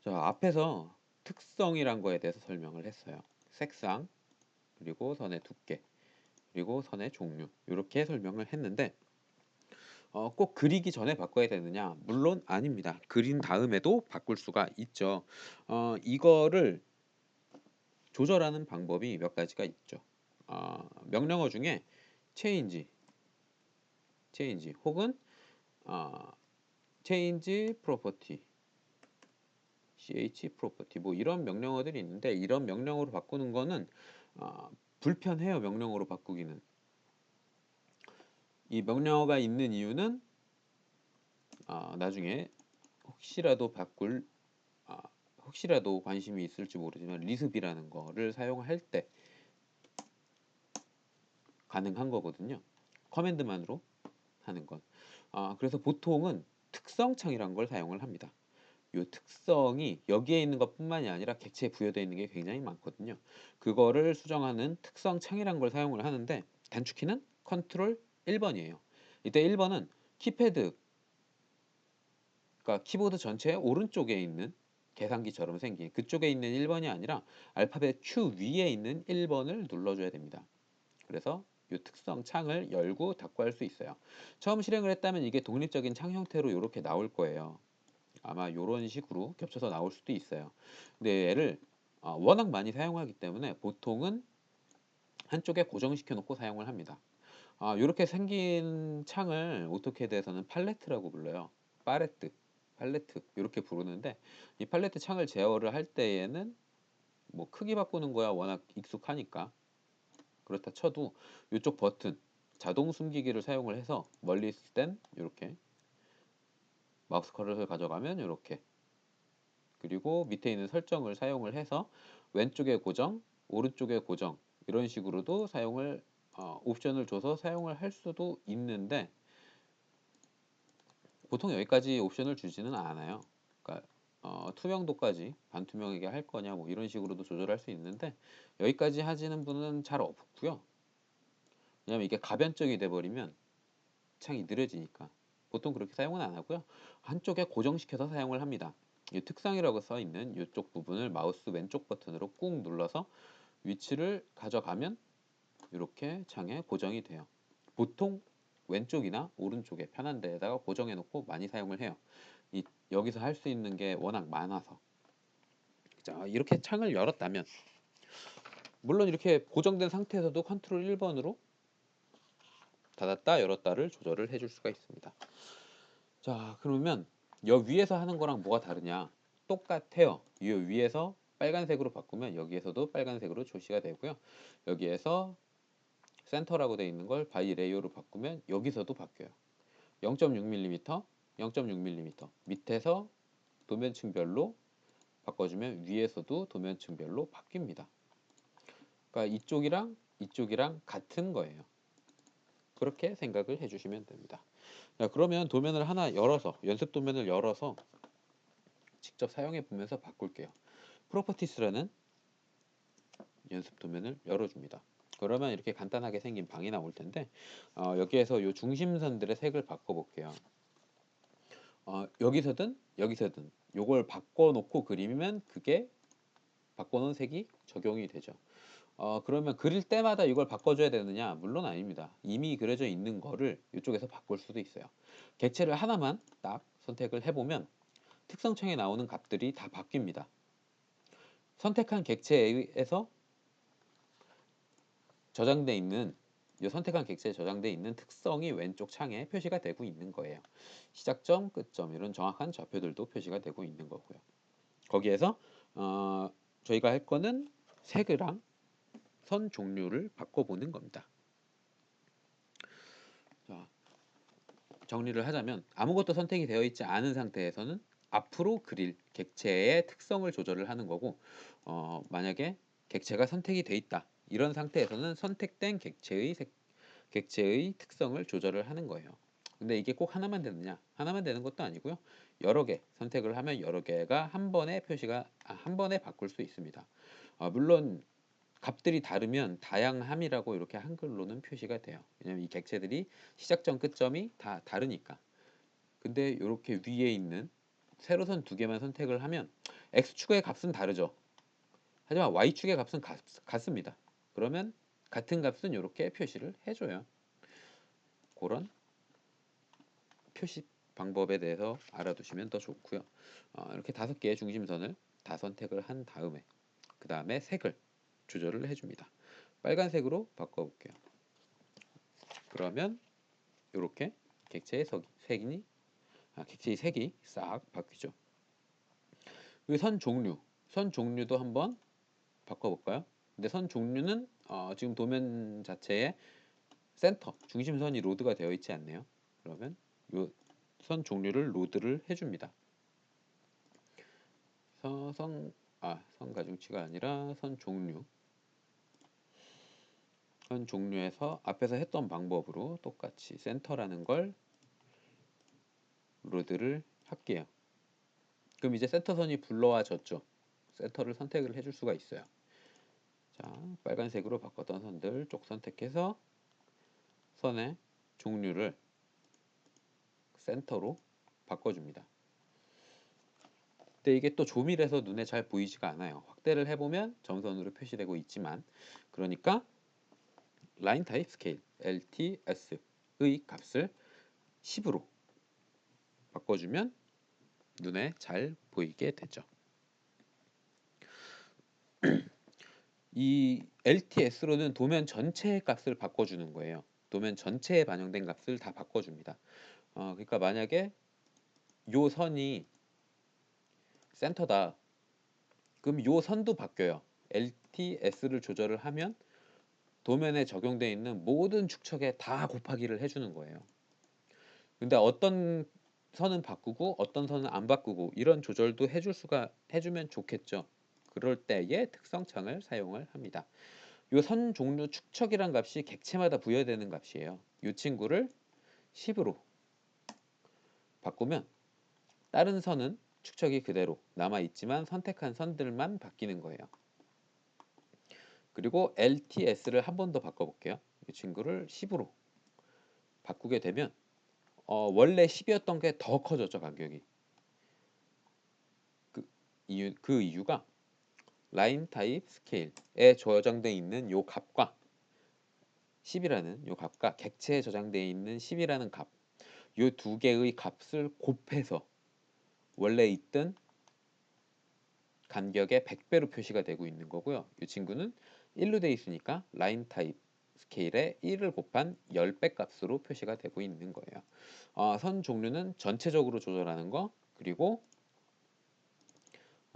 자, 앞에서 특성이란 거에 대해서 설명을 했어요. 색상, 그리고 선의 두께, 그리고 선의 종류 이렇게 설명을 했는데 어, 꼭 그리기 전에 바꿔야 되느냐? 물론 아닙니다. 그린 다음에도 바꿀 수가 있죠. 어, 이거를 조절하는 방법이 몇 가지가 있죠. 어, 명령어 중에 change, change 혹은 어, change property, ch property 뭐 이런 명령어들이 있는데 이런 명령어로 바꾸는 거는 어, 불편해요. 명령어로 바꾸기는. 이 명령어가 있는 이유는 아, 나중에 혹시라도 바꿀 아, 혹시라도 관심이 있을지 모르지만 리습이라는 거를 사용할 때 가능한 거거든요. 커맨드만으로 하는 건. 아, 그래서 보통은 특성창이란 걸 사용을 합니다. 이 특성이 여기에 있는 것뿐만이 아니라 객체에 부여되어 있는 게 굉장히 많거든요. 그거를 수정하는 특성 창이란 걸 사용을 하는데 단축키는 컨트롤 1번이에요. 이때 1번은 키패드 그러니까 키보드 전체의 오른쪽에 있는 계산기처럼 생긴 그쪽에 있는 1번이 아니라 알파벳 Q 위에 있는 1번을 눌러줘야 됩니다. 그래서 이 특성 창을 열고 닫고 할 수 있어요. 처음 실행을 했다면 이게 독립적인 창 형태로 이렇게 나올 거예요. 아마 이런 식으로 겹쳐서 나올 수도 있어요. 근데 얘를 어, 워낙 많이 사용하기 때문에 보통은 한쪽에 고정시켜 놓고 사용을 합니다. 아, 이렇게 생긴 창을 오토캐드에서는 팔레트라고 불러요. 팔레트, 팔레트 이렇게 부르는데 이 팔레트 창을 제어를 할 때에는 뭐 크기 바꾸는 거야 워낙 익숙하니까 그렇다 쳐도 이쪽 버튼 자동 숨기기를 사용을 해서 멀리 있을 땐 이렇게 마우스 커서를 가져가면 이렇게 그리고 밑에 있는 설정을 사용을 해서 왼쪽에 고정, 오른쪽에 고정 이런 식으로도 사용을 어, 옵션을 줘서 사용을 할 수도 있는데 보통 여기까지 옵션을 주지는 않아요. 그러니까 어, 투명도까지 반투명하게 할 거냐 뭐 이런 식으로도 조절할 수 있는데 여기까지 하시는 분은 잘 없고요. 왜냐면 이게 가변적이 돼버리면 창이 느려지니까 보통 그렇게 사용은 안 하고요. 한쪽에 고정시켜서 사용을 합니다. 이 특성이라고 써 있는 이쪽 부분을 마우스 왼쪽 버튼으로 꾹 눌러서 위치를 가져가면 이렇게 창에 고정이 돼요. 보통 왼쪽이나 오른쪽에 편한 데에다가 고정해 놓고 많이 사용을 해요. 이, 여기서 할 수 있는 게 워낙 많아서. 자, 이렇게 창을 열었다면 물론 이렇게 고정된 상태에서도 컨트롤 1번으로 닫았다 열었다를 조절을 해줄 수가 있습니다. 자, 그러면 여 위에서 하는 거랑 뭐가 다르냐? 똑같아요. 이 위에서 빨간색으로 바꾸면 여기에서도 빨간색으로 표시가 되고요. 여기에서 센터라고 되어 있는 걸 바이 레이어로 바꾸면 여기서도 바뀌어요. 0.6mm, 0.6mm 밑에서 도면층별로 바꿔주면 위에서도 도면층별로 바뀝니다. 그러니까 이쪽이랑 이쪽이랑 같은 거예요. 그렇게 생각을 해주시면 됩니다. 자, 그러면 도면을 하나 열어서 연습 도면을 열어서 직접 사용해 보면서 바꿀게요. 프로퍼티스라는 연습 도면을 열어줍니다. 그러면 이렇게 간단하게 생긴 방이 나올 텐데 어, 여기에서 이 중심선들의 색을 바꿔볼게요. 어, 여기서든 여기서든 요걸 바꿔놓고 그리면 그게 바꿔놓은 색이 적용이 되죠. 어, 그러면 그릴 때마다 이걸 바꿔줘야 되느냐? 물론 아닙니다. 이미 그려져 있는 거를 이쪽에서 바꿀 수도 있어요. 객체를 하나만 딱 선택을 해보면 특성창에 나오는 값들이 다 바뀝니다. 선택한 객체에서 저장돼 있는 이 선택한 객체에 저장돼 있는 특성이 왼쪽 창에 표시가 되고 있는 거예요. 시작점, 끝점 이런 정확한 좌표들도 표시가 되고 있는 거고요. 거기에서 어, 저희가 할 거는 색이랑 선 종류를 바꿔보는 겁니다. 자, 정리를 하자면 아무것도 선택이 되어 있지 않은 상태에서는 앞으로 그릴 객체의 특성을 조절을 하는 거고 어, 만약에 객체가 선택이 돼 있다 이런 상태에서는 선택된 객체의 색, 객체의 특성을 조절을 하는 거예요. 근데 이게 꼭 하나만 되느냐? 하나만 되는 것도 아니고요. 여러 개 선택을 하면 여러 개가 한 번에 표시가 아, 한 번에 바꿀 수 있습니다. 아, 물론 값들이 다르면 다양함이라고 이렇게 한글로는 표시가 돼요. 왜냐면 이 객체들이 시작점 끝점이 다 다르니까. 근데 이렇게 위에 있는 세로선 두 개만 선택을 하면 x축의 값은 다르죠. 하지만 y축의 값은 같, 같습니다. 그러면 같은 값은 이렇게 표시를 해줘요. 그런 표시 방법에 대해서 알아두시면 더 좋고요. 어, 이렇게 다섯 개의 중심선을 다 선택을 한 다음에 그 다음에 색을 조절을 해줍니다. 빨간색으로 바꿔볼게요. 그러면 이렇게 객체의 석, 색이 아, 객체의 색이 싹 바뀌죠. 그선 종류, 선 종류도 한번 바꿔볼까요? 근데 선 종류는 어, 지금 도면 자체에 센터, 중심선이 로드가 되어 있지 않네요. 그러면 이 선 종류를 로드를 해줍니다. 선, 아, 선 가중치가 아니라 선 종류. 선 종류에서 앞에서 했던 방법으로 똑같이 센터라는 걸 로드를 할게요. 그럼 이제 센터선이 불러와졌죠. 센터를 선택을 해줄 수가 있어요. 자, 빨간색으로 바꿨던 선들 쪽 선택해서 선의 종류를 센터로 바꿔줍니다. 근데 이게 또 조밀해서 눈에 잘 보이지가 않아요. 확대를 해보면 점선으로 표시되고 있지만 그러니까 라인 타입 스케일 LTS의 값을 10으로 바꿔주면 눈에 잘 보이게 되죠. 이 LTS로는 도면 전체의 값을 바꿔주는 거예요. 도면 전체에 반영된 값을 다 바꿔줍니다. 어, 그러니까 만약에 요 선이 센터다. 그럼 요 선도 바뀌어요. LTS를 조절을 하면 도면에 적용되어 있는 모든 축척에 다 곱하기를 해주는 거예요. 근데 어떤 선은 바꾸고 어떤 선은 안 바꾸고 이런 조절도 해줄 수가 해주면 좋겠죠. 그럴 때에 특성창을 사용을 합니다. 요선 종류 축척이란 값이 객체마다 부여되는 값이에요. 이 친구를 10으로 바꾸면 다른 선은 축척이 그대로 남아 있지만 선택한 선들만 바뀌는 거예요. 그리고 LTS를 한 번 더 바꿔볼게요. 이 친구를 10으로 바꾸게 되면 어, 원래 10이었던 게 더 커졌죠 간격이. 그 이유 그 이유가 라인 타입 스케일에 저장되어 있는 요 값과 10이라는 요 값과 객체에 저장되어 있는 10이라는 값, 요 두 개의 값을 곱해서 원래 있던 간격의 100배로 표시가 되고 있는 거고요. 이 친구는 1로 되어 있으니까 라인 타입 스케일에 1을 곱한 10배 값으로 표시가 되고 있는 거예요. 어, 선 종류는 전체적으로 조절하는 거 그리고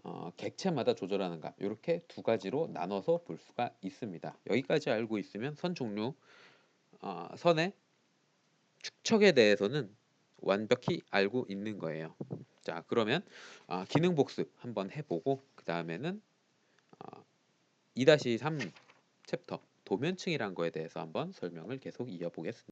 어, 객체마다 조절하는 값 이렇게 두 가지로 나눠서 볼 수가 있습니다. 여기까지 알고 있으면 선 종류 어, 선의 축척에 대해서는 완벽히 알고 있는 거예요. 자 그러면 어, 기능 복습 한번 해보고 그 다음에는 어, 2-3 챕터 도면층이란 거에 대해서 한번 설명을 계속 이어보겠습니다.